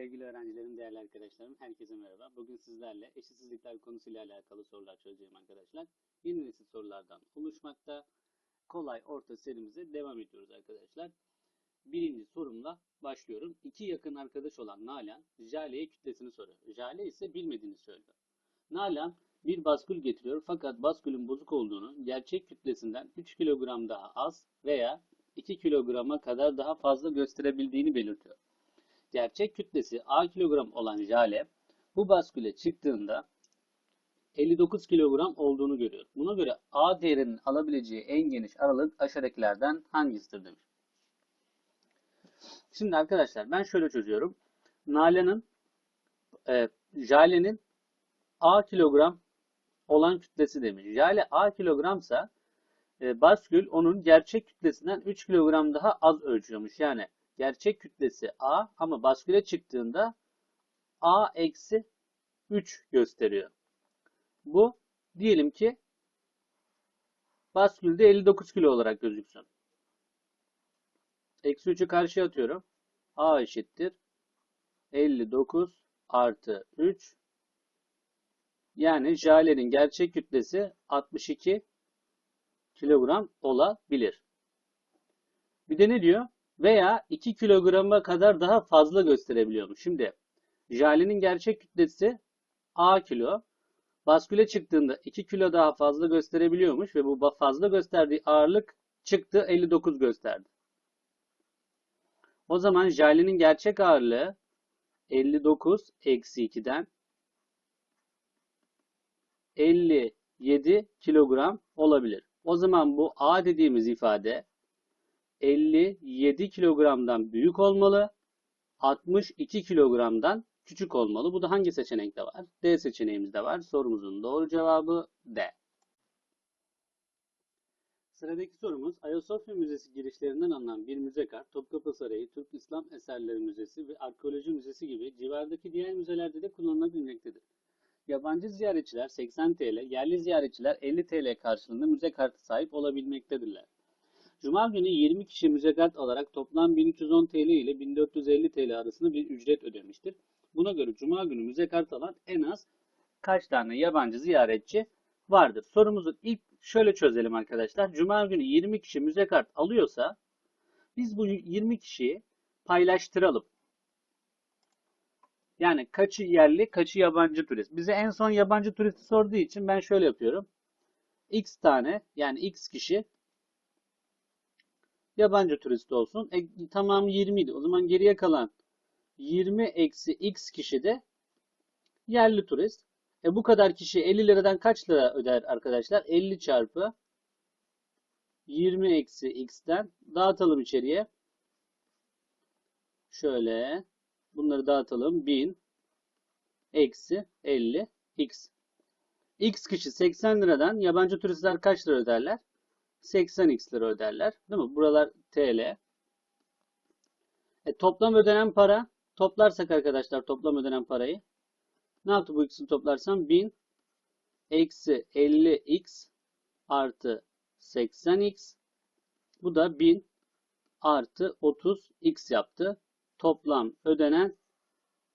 Sevgili öğrencilerim, değerli arkadaşlarım, herkese merhaba. Bugün sizlerle eşitsizlikler konusuyla alakalı sorular çözeceğim arkadaşlar. Yeni nesil sorulardan oluşmakta. Kolay orta serimize devam ediyoruz arkadaşlar. Birinci sorumla başlıyorum. İki yakın arkadaş olan Nalan, Jale'ye kütlesini soruyor. Jale ise bilmediğini söylüyor. Nalan bir baskül getiriyor fakat baskülün bozuk olduğunu, gerçek kütlesinden 3 kilogram daha az veya 2 kilograma kadar daha fazla gösterebildiğini belirtiyor. Gerçek kütlesi A kilogram olan Jale bu basküle çıktığında 59 kilogram olduğunu görüyor. Buna göre A değerinin alabileceği en geniş aralık aşağıdakilerden hangisidir demiş. Şimdi arkadaşlar ben şöyle çözüyorum. Nalan'ın e, Jale'nin A kilogram olan kütlesi demiş. Jale A kilogramsa e, baskül onun gerçek kütlesinden 3 kilogram daha az ölçüyormuş. Yani gerçek kütlesi A ama basküle çıktığında A eksi 3 gösteriyor. Bu diyelim ki baskülde 59 kilo olarak gözüksün. Eksi 3'ü karşıya atıyorum. A eşittir. 59 artı 3. Yani jalenin gerçek kütlesi 62 kilogram olabilir. Bir de ne diyor? Veya 2 kilograma kadar daha fazla gösterebiliyormuş. Şimdi jalenin gerçek kütlesi A kilo. Basküle çıktığında 2 kilo daha fazla gösterebiliyormuş ve bu fazla gösterdiği ağırlık çıktı 59 gösterdi. O zaman jalenin gerçek ağırlığı 59 eksi 2'den 57 kilogram olabilir. O zaman bu A dediğimiz ifade 57 kilogramdan büyük olmalı. 62 kilogramdan küçük olmalı. Bu da hangi seçenekte var? D seçeneğimizde var. Sorumuzun doğru cevabı D. Sıradaki sorumuz Ayasofya Müzesi girişlerinden alınan bir müze kart, Topkapı Sarayı, Türk İslam Eserleri Müzesi ve Arkeoloji Müzesi gibi civardaki diğer müzelerde de kullanılabilmektedir. Yabancı ziyaretçiler 80 TL, yerli ziyaretçiler 50 TL karşılığında müze kartı sahip olabilmektedirler. Cuma günü 20 kişi müze kart alarak toplam 1310 TL ile 1450 TL arasında bir ücret ödemiştir. Buna göre Cuma günü müze kart alan en az kaç tane yabancı ziyaretçi vardır? Sorumuzu ilk şöyle çözelim arkadaşlar. Cuma günü 20 kişi müze kart alıyorsa biz bu 20 kişiyi paylaştıralım. Yani kaçı yerli, kaçı yabancı turist. Bize en son yabancı turisti sorduğu için ben şöyle yapıyorum. X tane yani X kişi yabancı turist olsun. E, tamamı 20 idi. O zaman geriye kalan 20 eksi X kişi de yerli turist. E bu kadar kişi 50 liradan kaç lira öder arkadaşlar? 50 çarpı 20 eksi X'ten dağıtalım içeriye. Şöyle bunları dağıtalım. 1000 eksi 50 X. X kişi 80 liradan yabancı turistler kaç lira öderler? 80x lira öderler. Değil mi? Buralar TL. E, toplam ödenen para toplarsak arkadaşlar toplam ödenen parayı ne yaptı bu ikisini toplarsam 1000 eksi 50x artı 80x bu da 1000 artı 30x yaptı. Toplam ödenen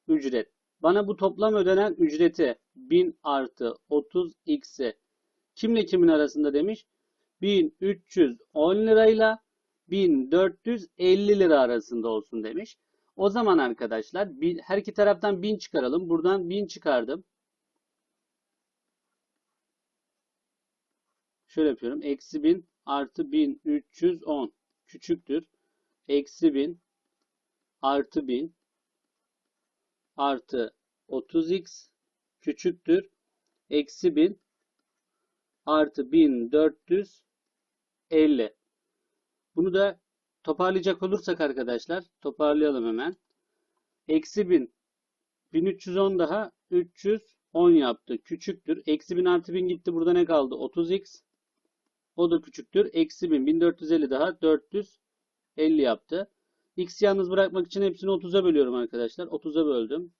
ücret. Bana bu toplam ödenen ücreti 1000 artı 30x'i kimle kimin arasında demiş? 1310 lirayla 1450 lira arasında olsun demiş. O zaman arkadaşlar her iki taraftan 1000 çıkaralım. Buradan 1000 çıkardım. Şöyle yapıyorum. Eksi 1000 artı 1310 küçüktür. Eksi 1000 artı 1000 artı 30x küçüktür. Eksi 1000 artı 1450. Bunu da toparlayacak olursak arkadaşlar toparlayalım hemen. Eksi 1000 1310 daha 310 yaptı. Küçüktür. Eksi 1000 artı 1000 gitti. Burada ne kaldı? 30x. O da küçüktür. Eksi 1000 1450 daha 450 yaptı. X yalnız bırakmak için hepsini 30'a bölüyorum arkadaşlar. 30'a böldüm.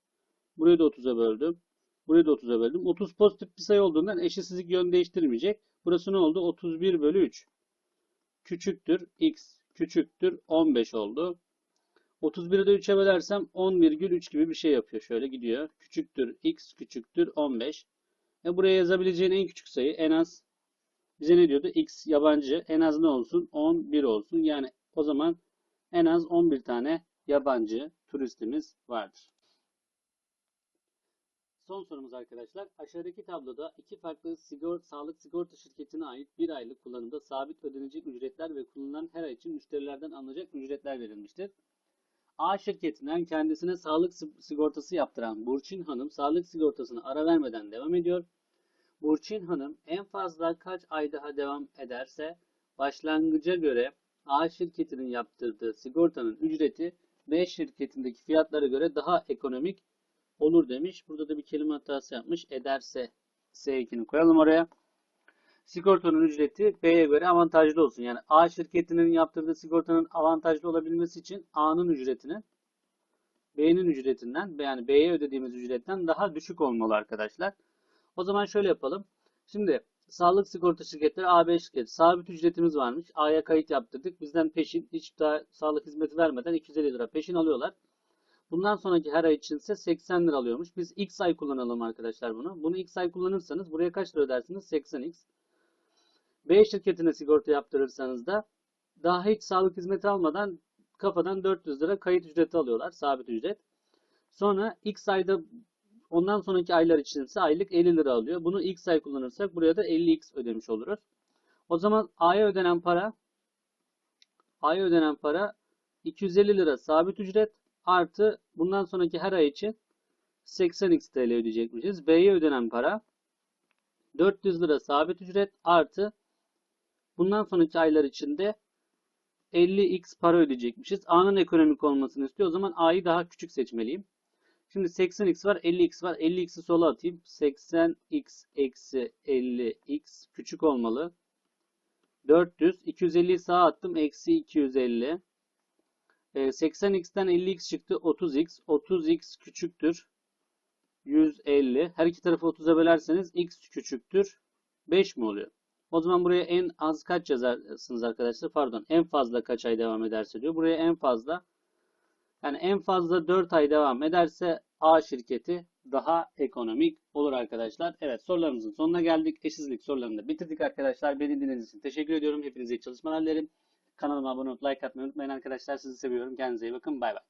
Burayı da 30'a böldüm. Burayı da 30'a böldüm. 30 pozitif bir sayı olduğundan eşitsizlik yön değiştirmeyecek. Burası ne oldu? 31 bölü 3. Küçüktür x küçüktür 15 oldu. 31'i de 3'e bölersem 10,3 gibi bir şey yapıyor. Şöyle gidiyor. Küçüktür x küçüktür 15. E buraya yazabileceğin en küçük sayı en az bize ne diyordu? x yabancı en az ne olsun? 11 olsun. Yani o zaman en az 11 tane yabancı turistimiz vardır. Son sorumuz arkadaşlar. Aşağıdaki tabloda iki farklı sigor sağlık sigorta şirketine ait bir aylık kullanımda sabit ödenecek ücretler ve kullanılan her ay için müşterilerden alınacak ücretler verilmiştir. A şirketinden kendisine sağlık sigortası yaptıran Burçin Hanım sağlık sigortasını ara vermeden devam ediyor. Burçin Hanım en fazla kaç ay daha devam ederse başlangıca göre A şirketinin yaptırdığı sigortanın ücreti B şirketindeki fiyatlara göre daha ekonomik olur demiş. Burada da bir kelime hatası yapmış. Ederse S2'ni koyalım oraya. Sigortanın ücreti B'ye göre avantajlı olsun. Yani A şirketinin yaptırdığı sigortanın avantajlı olabilmesi için A'nın ücretinin B'nin ücretinden yani B'ye ödediğimiz ücretten daha düşük olmalı arkadaşlar. O zaman şöyle yapalım. Şimdi sağlık sigorta şirketleri AB şirketi. Sabit ücretimiz varmış. A'ya kayıt yaptırdık. Bizden peşin hiç daha sağlık hizmeti vermeden 250 lira peşin alıyorlar. Bundan sonraki her ay içinse 80 lira alıyormuş. Biz x ay kullanalım arkadaşlar bunu. Bunu x ay kullanırsanız buraya kaç lira ödersiniz? 80x. B şirketine sigorta yaptırırsanız da daha hiç sağlık hizmeti almadan kafadan 400 lira kayıt ücreti alıyorlar. Sabit ücret. Sonra x ayda ondan sonraki aylar içinse aylık 50 lira alıyor. Bunu x ay kullanırsak buraya da 50x ödemiş oluruz. O zaman A'ya ödenen para A'ya ödenen para 250 lira sabit ücret artı bundan sonraki her ay için 80x TL ödeyecekmişiz. B'ye ödenen para 400 lira sabit ücret artı bundan sonraki aylar içinde 50x para ödeyecekmişiz. A'nın ekonomik olmasını istiyor. O zaman A'yı daha küçük seçmeliyim. Şimdi 80x var, 50x var. 50x'i sola atayım. 80x eksi 50x küçük olmalı. 400. 250'yi sağa attım. Eksi 250. 80x'ten 50x çıktı. 30x. 30x küçüktür. 150. Her iki tarafı 30'a bölerseniz x küçüktür. 5 mi oluyor? O zaman buraya en az kaç yazarsınız arkadaşlar? Pardon. En fazla kaç ay devam ederse diyor. Buraya en fazla yani en fazla 4 ay devam ederse A şirketi daha ekonomik olur arkadaşlar. Evet sorularımızın sonuna geldik. Eşitsizlik sorularını da bitirdik arkadaşlar. Beni dinlediğiniz için teşekkür ediyorum. Hepinize iyi çalışmalar dilerim. Kanalıma abone olup like atmayı unutmayın arkadaşlar. Sizi seviyorum. Kendinize iyi bakın. Bay bay.